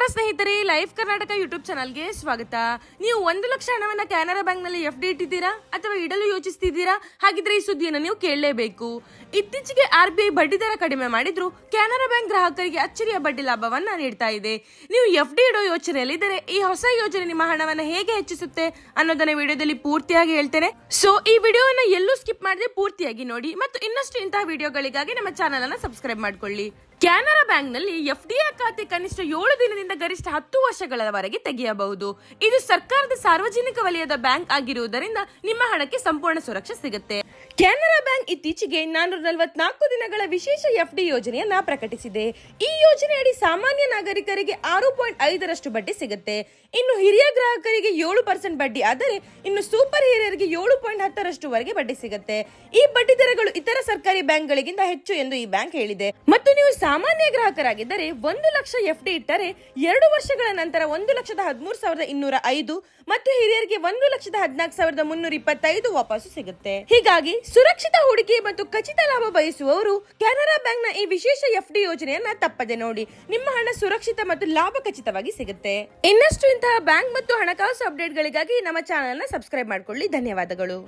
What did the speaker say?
ನಮಸ್ಕಾರ ಸ್ನೇಹಿತರೆ life Karnataka YouTube ಚಾನಲ್ಗೆ ಸ್ವಾಗತ. ನೀವು ಒಂದು ಲಕ್ಷ ಹಣವನ್ನ ಕೆನರಾ ಬ್ಯಾಂಕ್ನಲ್ಲಿ ಎಫ್ ಡಿ ಇಟ್ಟಿದ್ದೀರಾ? ಅಥವಾ ಇಡಲು ಯೋಚಿಸ್ತಿದ್ದೀರಾ? ಹಾಗಿದ್ರೆ ಈ ಸುದ್ದಿಯನ್ನು ನೀವು ಕೇಳಲೇಬೇಕು. ಇತ್ತೀಚೆಗೆ ಆರ್ ಬಿ ಐ ಬಡ್ಡಿ ದರ ಕಡಿಮೆ ಮಾಡಿದ್ರು ಕೆನರಾ ಬ್ಯಾಂಕ್ ಗ್ರಾಹಕರಿಗೆ ಅಚ್ಚರಿಯ ಬಡ್ಡಿ ಲಾಭವನ್ನ ನೀಡ್ತಾ ಇದೆ. ನೀವು ಎಫ್ ಡಿ ಇಡೋ ಯೋಚನೆಯಲ್ಲಿದ್ದರೆ ಈ ಹೊಸ ಯೋಜನೆ ನಿಮ್ಮ ಹಣವನ್ನ ಹೇಗೆ ಹೆಚ್ಚಿಸುತ್ತೆ ಅನ್ನೋದನ್ನ ವಿಡಿಯೋದಲ್ಲಿ ಪೂರ್ತಿಯಾಗಿ ಹೇಳ್ತೇನೆ. ಸೊ ಈ ವಿಡಿಯೋವನ್ನು ಎಲ್ಲೂ ಸ್ಕಿಪ್ ಮಾಡದೆ ಪೂರ್ತಿಯಾಗಿ ನೋಡಿ ಮತ್ತು ಇನ್ನಷ್ಟು ಇಂತಹ ವಿಡಿಯೋಗಳಿಗಾಗಿ ನಮ್ಮ ಚಾನಲ್ ಅನ್ನ ಸಬ್ಸ್ಕ್ರೈಬ್ ಮಾಡ್ಕೊಳ್ಳಿ. ಕೆನರಾ ಬ್ಯಾಂಕ್ನಲ್ಲಿ ಎಫ್ಡಿಐ ಖಾತೆ ಕನಿಷ್ಠ ಏಳು ದಿನದಿಂದ ಗರಿಷ್ಠ ಹತ್ತು ವರ್ಷಗಳವರೆಗೆ ತೆಗೆಯಬಹುದು. ಇದು ಸರ್ಕಾರದ ಸಾರ್ವಜನಿಕ ವಲಯದ ಬ್ಯಾಂಕ್ ಆಗಿರುವುದರಿಂದ ನಿಮ್ಮ ಹಣಕ್ಕೆ ಸಂಪೂರ್ಣ ಸುರಕ್ಷೆ ಸಿಗುತ್ತೆ. ಕೆನರಾ ಬ್ಯಾಂಕ್ ಇತ್ತೀಚೆಗೆ ನಾನೂರ ನಲವತ್ನಾಲ್ಕು ದಿನಗಳ ವಿಶೇಷ ಎಫ್ಡಿ ಯೋಜನೆಯನ್ನ ಪ್ರಕಟಿಸಿದೆ. ಈ ಯೋಜನೆಯಡಿ ಸಾಮಾನ್ಯ ನಾಗರಿಕರಿಗೆ ಆರು ಪಾಯಿಂಟ್ ಐದರಷ್ಟು ಬಡ್ಡಿ ಸಿಗುತ್ತೆ. ಇನ್ನು ಹಿರಿಯ ಗ್ರಾಹಕರಿಗೆ ಏಳು ಪರ್ಸೆಂಟ್ ಬಡ್ಡಿ ಆದರೆ ಇನ್ನು ಸೂಪರ್ ಹಿರಿಯರಿಗೆ ಏಳು ಪಾಯಿಂಟ್ ಹತ್ತರಷ್ಟು ವರೆಗೆ ಬಡ್ಡಿ ಸಿಗುತ್ತೆ. ಈ ಬಡ್ಡಿ ದರಗಳು ಇತರ ಸರ್ಕಾರಿ ಬ್ಯಾಂಕ್ಗಳಿಗಿಂತ ಹೆಚ್ಚು ಎಂದು ಈ ಬ್ಯಾಂಕ್ ಹೇಳಿದೆ. ಮತ್ತು ನೀವು ಸಾಮಾನ್ಯ ಗ್ರಾಹಕರಾಗಿದ್ದರೆ ಒಂದು ಲಕ್ಷ ಎಫ್ ಡಿ ಇಟ್ಟರೆ ಎರಡು ವರ್ಷಗಳ ನಂತರ ಒಂದು ಲಕ್ಷದ ಹದಿಮೂರು ಸಾವಿರದ ಇನ್ನೂರ ಐದು ಮತ್ತು ಹಿರಿಯರಿಗೆ ಒಂದು ಲಕ್ಷದ ಹದಿನಾಲ್ಕು ಸಾವಿರದ ಮುನ್ನೂರ ಇಪ್ಪತ್ತೈದು ವಾಪಸ್ಸು ಸಿಗುತ್ತೆ. ಹೀಗಾಗಿ ಸುರಕ್ಷಿತ ಹೂಡಿಕೆ ಮತ್ತು ಖಚಿತ ಲಾಭ ಬಯಸುವವರು ಕೆನರಾ ಬ್ಯಾಂಕ್ನ ಈ ವಿಶೇಷ ಎಫ್ ಡಿ ಯೋಜನೆಯನ್ನ ತಪ್ಪದೆ ನೋಡಿ. ನಿಮ್ಮ ಹಣ ಸುರಕ್ಷಿತ ಮತ್ತು ಲಾಭ ಖಚಿತವಾಗಿ ಸಿಗುತ್ತೆ. ಇನ್ನಷ್ಟು ಇಂತಹ ಬ್ಯಾಂಕ್ ಮತ್ತು ಹಣಕಾಸು ಅಪ್ಡೇಟ್ಗಳಿಗಾಗಿ ನಮ್ಮ ಚಾನೆಲ್ನ ಸಬ್ಸ್ಕ್ರೈಬ್ ಮಾಡಿಕೊಳ್ಳಿ. ಧನ್ಯವಾದಗಳು.